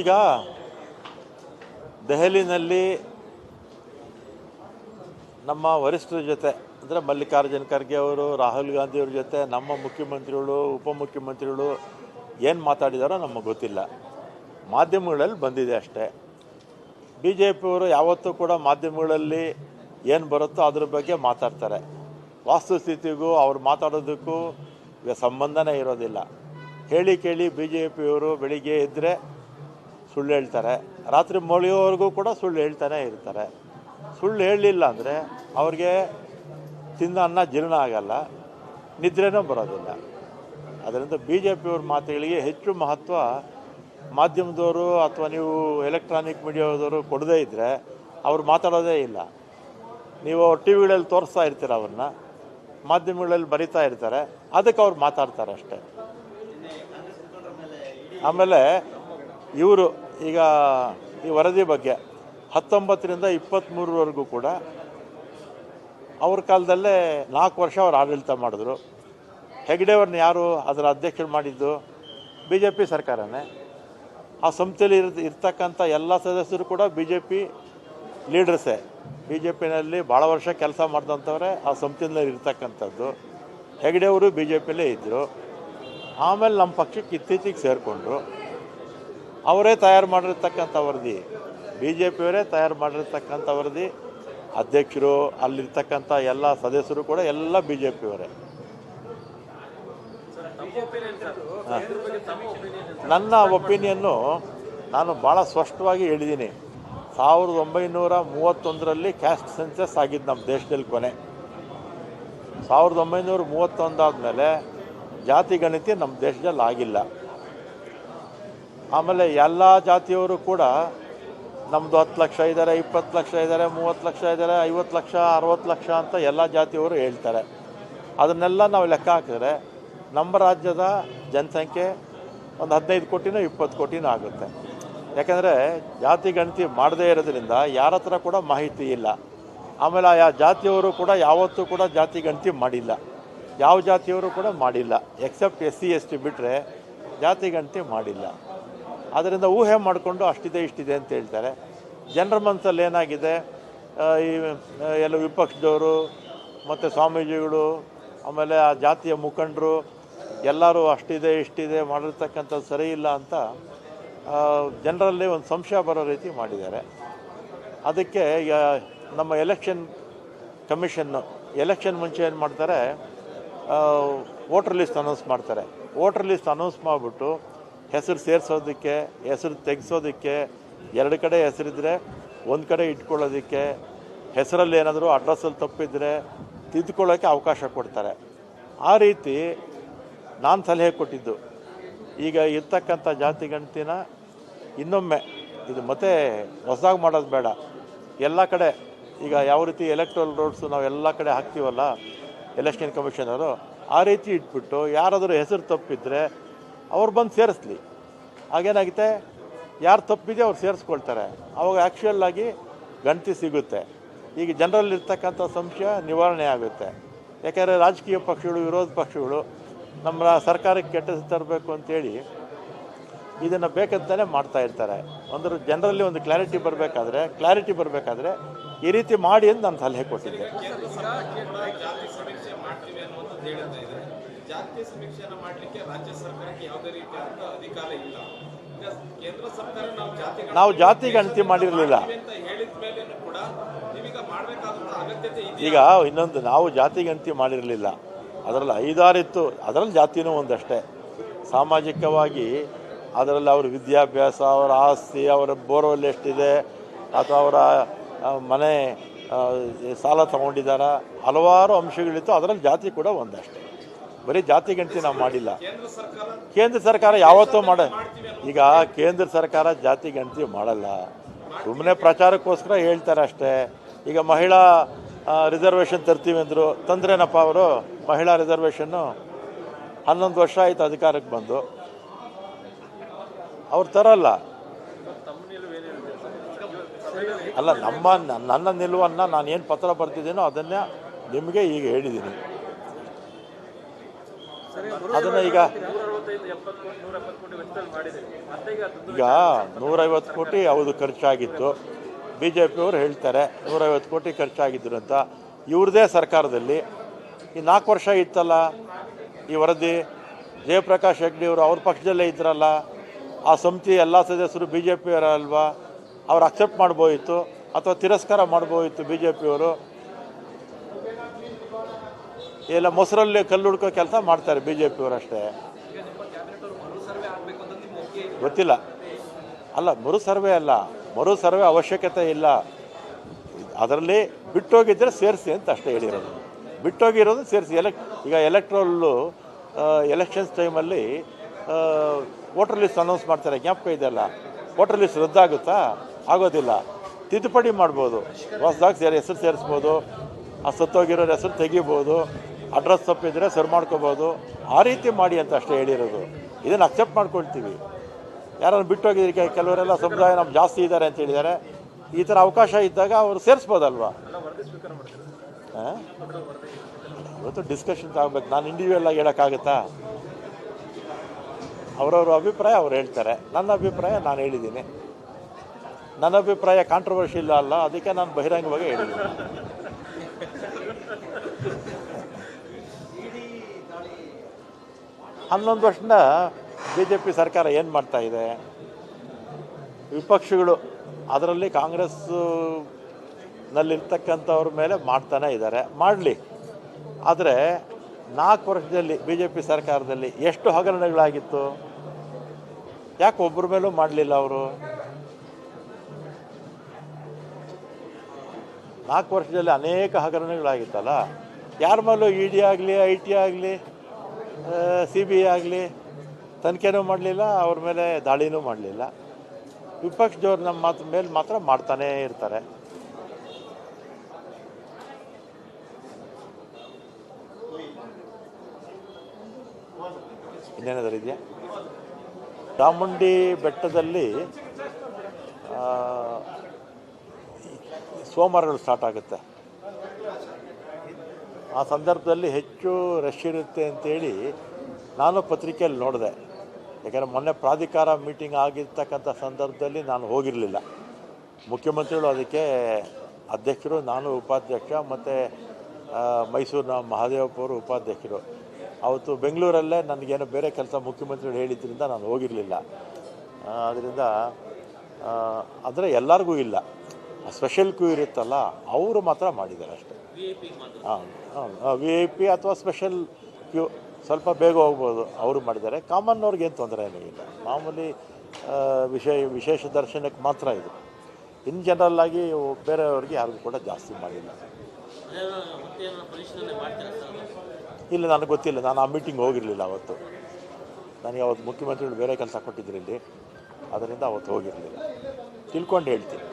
ಈಗ ದೆಹಲಿನಲ್ಲಿ ನಮ್ಮ ವರಿಷ್ಠರ ಜೊತೆ, ಅಂದರೆ ಮಲ್ಲಿಕಾರ್ಜುನ ಖರ್ಗೆ ಅವರು, ರಾಹುಲ್ ಗಾಂಧಿಯವ್ರ ಜೊತೆ ನಮ್ಮ ಮುಖ್ಯಮಂತ್ರಿಗಳು ಉಪಮುಖ್ಯಮಂತ್ರಿಗಳು ಏನು ಮಾತಾಡಿದಾರೋ ನಮಗೆ ಗೊತ್ತಿಲ್ಲ. ಮಾಧ್ಯಮಗಳಲ್ಲಿ ಬಂದಿದೆ ಅಷ್ಟೇ. ಬಿ ಜೆ ಪಿಯವರು ಯಾವತ್ತೂ ಕೂಡ ಮಾಧ್ಯಮಗಳಲ್ಲಿ ಏನು ಬರುತ್ತೋ ಅದ್ರ ಬಗ್ಗೆ ಮಾತಾಡ್ತಾರೆ. ವಾಸ್ತುಸ್ಥಿತಿಗೂ ಅವ್ರು ಮಾತಾಡೋದಕ್ಕೂ ಸಂಬಂಧನೇ ಇರೋದಿಲ್ಲ. ಹೇಳಿ ಕೇಳಿ ಬಿ ಜೆ ಪಿಯವರು ಬೆಳಿಗ್ಗೆ ಇದ್ದರೆ ಸುಳ್ಳು ಹೇಳ್ತಾರೆ. ರಾತ್ರಿ ಮೊಳೆಯೋವರೆಗೂ ಕೂಡ ಸುಳ್ಳು ಹೇಳ್ತಾನೆ ಇರ್ತಾರೆ. ಸುಳ್ಳು ಹೇಳಲಿಲ್ಲ ಅಂದರೆ ಅವ್ರಿಗೆ ತಿಂದ ಅನ್ನ ಜೀರ್ಣ ಆಗಲ್ಲ, ನಿದ್ರೆನೂ ಬರೋದಿಲ್ಲ. ಅದರಿಂದ ಬಿ ಜೆ ಪಿಯವ್ರ ಮಾತುಗಳಿಗೆ ಹೆಚ್ಚು ಮಹತ್ವ ಮಾಧ್ಯಮದವರು ಅಥವಾ ನೀವು ಎಲೆಕ್ಟ್ರಾನಿಕ್ ಮೀಡಿಯಾದವರು ಕೊಡದೇ ಇದ್ದರೆ ಅವ್ರು ಮಾತಾಡೋದೇ ಇಲ್ಲ. ನೀವು ಟಿ ವಿಗಳಲ್ಲಿ ತೋರಿಸ್ತಾ ಇರ್ತೀರ ಅವ್ರನ್ನ, ಮಾಧ್ಯಮಗಳಲ್ಲಿ ಬರಿತಾ ಇರ್ತಾರೆ, ಅದಕ್ಕೆ ಅವ್ರು ಮಾತಾಡ್ತಾರೆ ಅಷ್ಟೇ. ಆಮೇಲೆ ಇವರು ಈಗ ಈ ವರದಿ ಬಗ್ಗೆ ಹತ್ತೊಂಬತ್ತರಿಂದ ಇಪ್ಪತ್ತ್ಮೂರವರೆಗೂ ಕೂಡ ಅವ್ರ ಕಾಲದಲ್ಲೇ ನಾಲ್ಕು ವರ್ಷ ಅವ್ರು ಆಡಳಿತ ಮಾಡಿದ್ರು. ಹೆಗ್ಡೆಯವ್ರನ್ನ ಯಾರು ಅದರ ಅಧ್ಯಕ್ಷರು ಮಾಡಿದ್ದು? ಬಿ ಜೆ ಪಿ ಸರ್ಕಾರನೇ. ಆ ಸಂಸ್ಥೆಯಲ್ಲಿ ಇರ್, ಇರ್ತಕ್ಕಂಥ ಎಲ್ಲ ಸದಸ್ಯರು ಕೂಡ ಬಿ ಜೆ ಪಿ ಲೀಡರ್ಸೇ. ಬಿ ಜೆ ಪಿನಲ್ಲಿ ಭಾಳ ವರ್ಷ ಕೆಲಸ ಮಾಡಿದಂಥವ್ರೆ ಆ ಸಂಸ್ಥೆಯಲ್ಲಿ ಇರ್ತಕ್ಕಂಥದ್ದು. ಹೆಗ್ಡೆಯವರು ಬಿ ಜೆ ಪಿಲೇ ಇದ್ದರು ಆಮೇಲೆ ನಮ್ಮ ಪಕ್ಷಕ್ಕೆ ಇತ್ತೀಚೆಗೆ ಸೇರಿಕೊಂಡ್ರು. ಅವರೇ ತಯಾರು ಮಾಡಿರ್ತಕ್ಕಂಥ ವರದಿ. ಬಿ ಜೆ ಪಿಯವರೇ ತಯಾರು ಮಾಡಿರ್ತಕ್ಕಂಥ ವರದಿ. ಅಧ್ಯಕ್ಷರು ಅಲ್ಲಿರ್ತಕ್ಕಂಥ ಎಲ್ಲ ಸದಸ್ಯರು ಕೂಡ ಎಲ್ಲ ಬಿ ಜೆ ಪಿಯವರೇ ನನ್ನ ಒಪಿನಿಯನ್ನು ನಾನು ಭಾಳ ಸ್ಪಷ್ಟವಾಗಿ ಹೇಳಿದ್ದೀನಿ. ಸಾವಿರದ ಒಂಬೈನೂರ ಮೂವತ್ತೊಂದರಲ್ಲಿ ಕ್ಯಾಸ್ಟ್ ಸೆನ್ಸಸ್ ಆಗಿದ್ದು ನಮ್ಮ ದೇಶದಲ್ಲಿ ಕೊನೆ. ಸಾವಿರದ ಒಂಬೈನೂರ ಮೂವತ್ತೊಂದಾದಮೇಲೆ ಜಾತಿ ಗಣತಿ ನಮ್ಮ ದೇಶದಲ್ಲಿ ಆಗಿಲ್ಲ. ಆಮೇಲೆ ಎಲ್ಲ ಜಾತಿಯವರು ಕೂಡ ನಮ್ಮದು ಹತ್ತು ಲಕ್ಷ ಇದ್ದಾರೆ ಇಪ್ಪತ್ತು ಲಕ್ಷ ಇದ್ದಾರೆ ಮೂವತ್ತು ಲಕ್ಷ ಇದ್ದಾರೆ ಐವತ್ತು ಲಕ್ಷ, ಅರವತ್ತು ಲಕ್ಷ ಅಂತ ಎಲ್ಲ ಜಾತಿಯವರು ಹೇಳ್ತಾರೆ. ಅದನ್ನೆಲ್ಲ ನಾವು ಲೆಕ್ಕ ಹಾಕಿದ್ರೆ ನಮ್ಮ ರಾಜ್ಯದ ಜನಸಂಖ್ಯೆ ಒಂದು ಹದಿನೈದು ಕೋಟಿನೋ ಇಪ್ಪತ್ತು ಕೋಟಿನೋ ಆಗುತ್ತೆ. ಯಾಕಂದರೆ ಜಾತಿ ಗಣತಿ ಮಾಡದೇ ಇರೋದ್ರಿಂದ ಯಾರ ಹತ್ರ ಕೂಡ ಮಾಹಿತಿ ಇಲ್ಲ. ಆಮೇಲೆ ಆ ಜಾತಿಯವರು ಕೂಡ ಯಾವತ್ತೂ ಕೂಡ ಜಾತಿ ಗಣತಿ ಮಾಡಿಲ್ಲ. ಯಾವ ಜಾತಿಯವರು ಕೂಡ ಮಾಡಿಲ್ಲ. Except S C S T ಬಿಟ್ಟರೆ ಜಾತಿ ಗಣತಿ ಮಾಡಿಲ್ಲ. ಅದರಿಂದ ಊಹೆ ಮಾಡಿಕೊಂಡು ಅಷ್ಟಿದೆ, ಇಷ್ಟಿದೆ ಅಂತ ಹೇಳ್ತಾರೆ. ಜನರ ಮನಸ್ಸಲ್ಲಿ ಏನಾಗಿದೆ? ಈ ಎಲ್ಲ ವಿಪಕ್ಷದವರು, ಮತ್ತು ಸ್ವಾಮೀಜಿಗಳು, ಆಮೇಲೆ ಆ ಜಾತಿಯ ಮುಖಂಡರು, ಎಲ್ಲರೂ ಅಷ್ಟಿದೆ, ಇಷ್ಟಿದೆ ಮಾಡಿರ್ತಕ್ಕಂಥದ್ದು ಸರಿ ಇಲ್ಲ ಅಂತ ಜನರಲ್ಲಿ ಒಂದು ಸಂಶಯ ಬರೋ ರೀತಿ ಮಾಡಿದ್ದಾರೆ. ಅದಕ್ಕೆ ನಮ್ಮ ಎಲೆಕ್ಷನ್ ಕಮಿಷನ್ನು, ಎಲೆಕ್ಷನ್ ಮುಂಚೆ ಏನು ಮಾಡ್ತಾರೆ? ವೋಟರ್ ಲಿಸ್ಟ್ ಅನೌನ್ಸ್ ಮಾಡ್ತಾರೆ. ವೋಟರ್ ಲಿಸ್ಟ್ ಅನೌನ್ಸ್ ಮಾಡಿಬಿಟ್ಟು ಹೆಸರು ಸೇರಿಸೋದಕ್ಕೆ, ಹೆಸರು ತೆಗೆಸೋದಕ್ಕೆ, ಎರಡು ಕಡೆ ಹೆಸರಿದ್ರೆ ಒಂದು ಕಡೆ ಇಟ್ಕೊಳ್ಳೋದಕ್ಕೆ, ಹೆಸರಲ್ಲಿ ಏನಾದರೂ ಅಡ್ರೆಸ್ಸಲ್ಲಿ ತಪ್ಪಿದ್ರೆ ತಿದ್ದುಕೊಳ್ಳೋಕ್ಕೆ ಅವಕಾಶ ಕೊಡ್ತಾರೆ. ಆ ರೀತಿ ನಾನು ಸಲಹೆ ಕೊಟ್ಟಿದ್ದು. ಈಗ ಇರ್ತಕ್ಕಂಥ ಜಾತಿ ಗಣತಿನ ಇನ್ನೊಮ್ಮೆ ಇದು ಮತ್ತೆ ಹೊಸದಾಗಿ ಮಾಡೋದು ಬೇಡ. ಎಲ್ಲ ಕಡೆ ಈಗ ಯಾವ ರೀತಿ ಎಲೆಕ್ಟ್ರಲ್ ರೋಡ್ಸು ನಾವು ಎಲ್ಲ ಕಡೆ ಹಾಕ್ತೀವಲ್ಲ ಎಲೆಕ್ಷನ್ ಕಮಿಷನರು ಆ ರೀತಿ ಇಟ್ಬಿಟ್ಟು ಯಾರಾದರೂ ಹೆಸರು ತಪ್ಪಿದ್ರೆ ಅವ್ರು ಬಂದು ಸೇರಿಸ್ಲಿ. ಹಾಗೇನಾಗುತ್ತೆ? ಯಾರು ತಪ್ಪಿದೆ ಅವ್ರು ಸೇರಿಸ್ಕೊಳ್ತಾರೆ. ಅವಾಗ ಆ್ಯಕ್ಚುಯಲ್ ಆಗಿ ಗಣತಿ ಸಿಗುತ್ತೆ. ಈಗ ಜನರಲ್ಲಿರ್ತಕ್ಕಂಥ ಸಂಶಯ ನಿವಾರಣೆ ಆಗುತ್ತೆ. ಯಾಕೆಂದರೆ ರಾಜಕೀಯ ಪಕ್ಷಗಳು, ವಿರೋಧ ಪಕ್ಷಗಳು ನಮ್ಮ ಸರ್ಕಾರಕ್ಕೆ ಕೆಟ್ಟ ತರಬೇಕು ಅಂತೇಳಿ ಇದನ್ನು ಬೇಕಂತಾನೆ ಮಾಡ್ತಾ ಇರ್ತಾರೆ. ಅಂದ್ರೆ ಜನರಲ್ಲಿ ಒಂದು ಕ್ಲಾರಿಟಿ ಬರಬೇಕಾದ್ರೆ ಕ್ಲಾರಿಟಿ ಬರಬೇಕಾದ್ರೆ ಈ ರೀತಿ ಮಾಡಿ ಅಂತ ನಾನು ಸಲಹೆ ಕೊಟ್ಟಿದ್ದೆ. ಜಾತಿ ಸಮೀಕ್ಷೆಯನ್ನು ಮಾಡಲಿಕ್ಕೆ ರಾಜ್ಯ ಸರ್ಕಾರಕ್ಕೆ ಯಾವುದೇ ರೀತಿಯಾದ ಅಧಿಕಾರ ಇಲ್ಲ. ಕೇಂದ್ರ ಸರ್ಕಾರ ನಾವು ಜಾತಿ ನಾವು ಜಾತಿ ಗಣತಿ ಮಾಡಿರಲಿಲ್ಲ. ಅಂತ ಹೇಳಿದ ಮೇಲೇನು ಕೂಡ ನೀವೀಗ ಮಾಡಬೇಕಾದಂಥ ಅಗತ್ಯತೆ ಇದೆ ಈಗ ಇನ್ನೊಂದು ನಾವು ಜಾತಿ ಗಣತಿ ಮಾಡಿರಲಿಲ್ಲ. ಅದರಲ್ಲಿ ಐದಾರಿತ್ತು ಅದರಲ್ಲಿ ಜಾತಿನೂ ಒಂದಷ್ಟೇ. ಸಾಮಾಜಿಕವಾಗಿ ಅದರಲ್ಲಿ ಅವ್ರ ವಿದ್ಯಾಭ್ಯಾಸ ಅವರ ಆಸ್ತಿ ಅವರ ಬೋರ್ವೆಲ್ ಎಷ್ಟಿದೆ ಅಥವಾ ಅವರ ಮನೆ ಸಾಲ ತಗೊಂಡಿದ್ದಾರ ಹಲವಾರು ಅಂಶಗಳಿತ್ತು. ಅದರಲ್ಲಿ ಜಾತಿ ಕೂಡ ಒಂದಷ್ಟೇ. ಬರೀ ಜಾತಿ ಗಣತಿ ನಾವು ಮಾಡಿಲ್ಲ. ಕೇಂದ್ರ ಸರ್ಕಾರ ಯಾವತ್ತೂ ಮಾಡ ಈಗ ಕೇಂದ್ರ ಸರ್ಕಾರ ಜಾತಿ ಗಣತಿ ಮಾಡಲ್ಲ. ಸುಮ್ಮನೆ ಪ್ರಚಾರಕ್ಕೋಸ್ಕರ ಹೇಳ್ತಾರೆ ಅಷ್ಟೇ. ಈಗ ಮಹಿಳಾ ರಿಸರ್ವೇಷನ್ ತರ್ತೀವಿ ಅಂದರು ತಂದ್ರೇನಪ್ಪ ಅವರು? ಮಹಿಳಾ ರಿಸರ್ವೇಷನ್ನು ಹನ್ನೊಂದು ವರ್ಷ ಆಯಿತು ಅಧಿಕಾರಕ್ಕೆ ಬಂದು. ಅವ್ರು ತರಲ್ಲ. ಅಲ್ಲ ನಮ್ಮ ನನ್ನ ನಿಲುವನ್ನು ನಾನು ಏನು ಪತ್ರ ಬರ್ತಿದ್ದೀನೋ ಅದನ್ನೇ ನಿಮಗೆ ಈಗ ಹೇಳಿದ್ದೀನಿ. ಅದನ್ನು ಈಗ ಈಗ ನೂರೈವತ್ತು ಕೋಟಿ ಹೌದು ಖರ್ಚಾಗಿತ್ತು. ಬಿ ಜೆ ಪಿಯವರು ಹೇಳ್ತಾರೆ ನೂರೈವತ್ತು ಕೋಟಿ ಖರ್ಚಾಗಿದ್ರು ಅಂತ. ಇವ್ರದೇ ಸರ್ಕಾರದಲ್ಲಿ ಈ ನಾಲ್ಕು ವರ್ಷ ಇತ್ತಲ್ಲ ಈ ವರದಿ? ಜಯಪ್ರಕಾಶ್ ಹೆಗ್ಡೆಯವರು ಅವ್ರ ಪಕ್ಷದಲ್ಲೇ ಇದ್ರಲ್ಲ. ಆ ಸಮಿತಿ ಎಲ್ಲ ಸದಸ್ಯರು ಬಿ ಜೆ ಪಿಯವರಲ್ವಾ ಅವ್ರು ಅಕ್ಸೆಪ್ಟ್ ಮಾಡ್ಬೋಯಿತ್ತು ಅಥವಾ ತಿರಸ್ಕಾರ ಮಾಡ್ಬೋಯಿತ್ತು ಬಿ ಜೆ ಪಿಯವರು ಎಲ್ಲ ಮೊಸರಲ್ಲಿ ಕಲ್ಲು ಹುಡ್ಕೋ ಕೆಲಸ ಮಾಡ್ತಾರೆ ಬಿ ಜೆ ಪಿಯವರಷ್ಟೇ ಗೊತ್ತಿಲ್ಲ. ಅಲ್ಲ, ಮರು ಸರ್ವೆ ಅಲ್ಲ. ಮರು ಸರ್ವೆ ಅವಶ್ಯಕತೆ ಇಲ್ಲ. ಅದರಲ್ಲಿ ಬಿಟ್ಟೋಗಿದ್ದರೆ ಸೇರಿಸಿ ಅಂತ ಅಷ್ಟೇ ಹೇಳಿರೋದು. ಬಿಟ್ಟೋಗಿರೋದು ಸೇರಿಸಿ. ಎಲೆಕ್ ಈಗ ಎಲೆಕ್ಟ್ರಲ್ಲು ಎಲೆಕ್ಷನ್ಸ್ ಟೈಮಲ್ಲಿ ವೋಟರ್ ಲಿಸ್ಟ್ ಅನೌನ್ಸ್ ಮಾಡ್ತಾರೆ. ಜ್ಞಾಪಕ ಇದೆಯಲ್ಲ ವೋಟರ್ ಲಿಸ್ಟ್ ರದ್ದಾಗುತ್ತಾ? ಆಗೋದಿಲ್ಲ. ತಿದ್ದುಪಡಿ ಮಾಡ್ಬೋದು. ಹೊಸದಾಗಿ ಸೇರಿ ಹೆಸರು ಸೇರಿಸ್ಬೋದು. ಆ ಸತ್ತೋಗಿರೋರ ಹೆಸರು ತೆಗಿಬೋದು. ಅಡ್ರೆಸ್ ತಪ್ಪಿದ್ರೆ ಸರಿ ಮಾಡ್ಕೋಬೋದು. ಆ ರೀತಿ ಮಾಡಿ ಅಂತ ಅಷ್ಟೇ ಹೇಳಿರೋದು. ಇದನ್ನು ಅಕ್ಸೆಪ್ಟ್ ಮಾಡ್ಕೊಳ್ತೀವಿ. ಯಾರನ್ನು ಬಿಟ್ಟೋಗಿದ್ರೆ ಕೆಲವರೆಲ್ಲ ಸಮುದಾಯ ನಮ್ಮ ಜಾಸ್ತಿ ಇದ್ದಾರೆ ಅಂತ ಹೇಳಿದ್ದಾರೆ. ಈ ಥರ ಅವಕಾಶ ಇದ್ದಾಗ ಅವರು ಸೇರಿಸ್ಬೋದಲ್ವಾ? ಇವತ್ತು ಡಿಸ್ಕಷನ್ ತಗೋಬೇಕು ನಾನು ಇಂಡಿವಿಜುವಲ್ ಆಗಿ ಹೇಳೋಕ್ಕಾಗುತ್ತಾ? ಅವರವ್ರ ಅಭಿಪ್ರಾಯ ಅವ್ರು ಹೇಳ್ತಾರೆ. ನನ್ನ ಅಭಿಪ್ರಾಯ ನಾನು ಹೇಳಿದ್ದೀನಿ. ನನ್ನ ಅಭಿಪ್ರಾಯ ಕಾಂಟ್ರವರ್ಷಿಯಲ್ ಅಲ್ಲ. ಅದಕ್ಕೆ ನಾನು ಬಹಿರಂಗವಾಗಿ ಹೇಳಿದ್ದೀನಿ. ಹನ್ನೊಂದು ವರ್ಷದಿಂದ ಬಿ ಜೆ ಪಿ ಸರ್ಕಾರ ಏನು ಮಾಡ್ತಾ ಇದೆ? ವಿಪಕ್ಷಗಳು ಅದರಲ್ಲಿ ಕಾಂಗ್ರೆಸ್ ನಲ್ಲಿರ್ತಕ್ಕಂಥವ್ರ ಮೇಲೆ ಮಾಡ್ತಾನೆ ಇದ್ದಾರೆ ಮಾಡಲಿ. ಆದರೆ ನಾಲ್ಕು ವರ್ಷದಲ್ಲಿ ಬಿ ಜೆ ಪಿ ಸರ್ಕಾರದಲ್ಲಿ ಎಷ್ಟು ಹಗರಣಗಳಾಗಿತ್ತು? ಯಾಕೆ ಒಬ್ಬರ ಮೇಲೂ ಮಾಡಲಿಲ್ಲ ಅವರು? ನಾಲ್ಕು ವರ್ಷದಲ್ಲಿ ಅನೇಕ ಹಗರಣಗಳಾಗಿತ್ತಲ್ಲ? ಯಾರ ಮೇಲೂ ಇ ಡಿ ಆಗಲಿ, ಐ ಟಿ ಆಗಲಿ ಸಿ ಬಿ ಆಗಲಿ, ತನಿಖೆನೂ ಮಾಡಲಿಲ್ಲ, ಅವ್ರ ಮೇಲೆ ದಾಳಿನೂ ಮಾಡಲಿಲ್ಲ. ವಿಪಕ್ಷದವ್ರು ನಮ್ಮ ಮಾತು ಮೇಲೆ ಮಾತ್ರ ಮಾಡ್ತಾನೇ ಇರ್ತಾರೆ. ಇನ್ನೇನಾದರೂ ಇದೆಯಾ? ಚಾಮುಂಡಿ ಬೆಟ್ಟದಲ್ಲಿ ಸೋಮವಾರಗಳು ಸ್ಟಾರ್ಟ್ ಆಗುತ್ತೆ. ಆ ಸಂದರ್ಭದಲ್ಲಿ ಹೆಚ್ಚು ರಶ್ ಇರುತ್ತೆ ಅಂತೇಳಿ ನಾನು ಪತ್ರಿಕೆಯಲ್ಲಿ ನೋಡಿದೆ. ಯಾಕಂದರೆ ಮೊನ್ನೆ ಪ್ರಾಧಿಕಾರ ಮೀಟಿಂಗ್ ಆಗಿರ್ತಕ್ಕಂಥ ಸಂದರ್ಭದಲ್ಲಿ ನಾನು ಹೋಗಿರಲಿಲ್ಲ. ಮುಖ್ಯಮಂತ್ರಿಗಳು ಅದಕ್ಕೆ ಅಧ್ಯಕ್ಷರು, ನಾನು ಉಪಾಧ್ಯಕ್ಷ ಮತ್ತು ಮೈಸೂರಿನ ಮಹಾದೇವಪ್ಪ ಅವರು ಉಪಾಧ್ಯಕ್ಷರು. ಅವತ್ತು ಬೆಂಗಳೂರಲ್ಲೇ ನನಗೇನೋ ಬೇರೆ ಕೆಲಸ ಮುಖ್ಯಮಂತ್ರಿಗಳು ಹೇಳಿದ್ರಿಂದ ನಾನು ಹೋಗಿರಲಿಲ್ಲ. ಅದರಿಂದ ಅಂದರೆ ಎಲ್ಲರಿಗೂ ಇಲ್ಲ. ಸ್ಪೆಷಲ್ ಕ್ಯೂ ಇರುತ್ತಲ್ಲ, ಅವರು ಮಾತ್ರ ಮಾಡಿದ್ದಾರೆ ಅಷ್ಟೇ. ಹಾಂ ಹಾಂ ವಿ ಐ ಪಿ ಅಥವಾ ಸ್ಪೆಷಲ್ ಕ್ಯೂ ಸ್ವಲ್ಪ ಬೇಗ ಹೋಗ್ಬೋದು ಅವರು ಮಾಡಿದ್ದಾರೆ. ಕಾಮನ್ ಅವ್ರಿಗೇನು ತೊಂದರೆ ಏನೂ ಇಲ್ಲ ಮಾಮೂಲಿ ವಿಷಯ ವಿಶೇಷ ವಿಶೇಷ ದರ್ಶನಕ್ಕೆ ಮಾತ್ರ ಇದು. ಇನ್ ಜನರಲ್ ಆಗಿ ಬೇರೆಯವ್ರಿಗೆ ಯಾರಿಗೂ ಕೂಡ ಜಾಸ್ತಿ ಮಾಡಿಲ್ಲ. ಇಲ್ಲ ನನಗೆ ಗೊತ್ತಿಲ್ಲ. ನಾನು ಆ ಮೀಟಿಂಗ್ ಹೋಗಿರಲಿಲ್ಲ ಅವತ್ತು. ನನಗೆ ಅವತ್ತು ಮುಖ್ಯಮಂತ್ರಿಗಳು ಬೇರೆ ಕೆಲಸ ಕೊಟ್ಟಿದ್ರು ಇಲ್ಲಿ. ಅದರಿಂದ ಅವತ್ತು ಹೋಗಿರಲಿಲ್ಲ. ತಿಳ್ಕೊಂಡು ಹೇಳ್ತೀನಿ.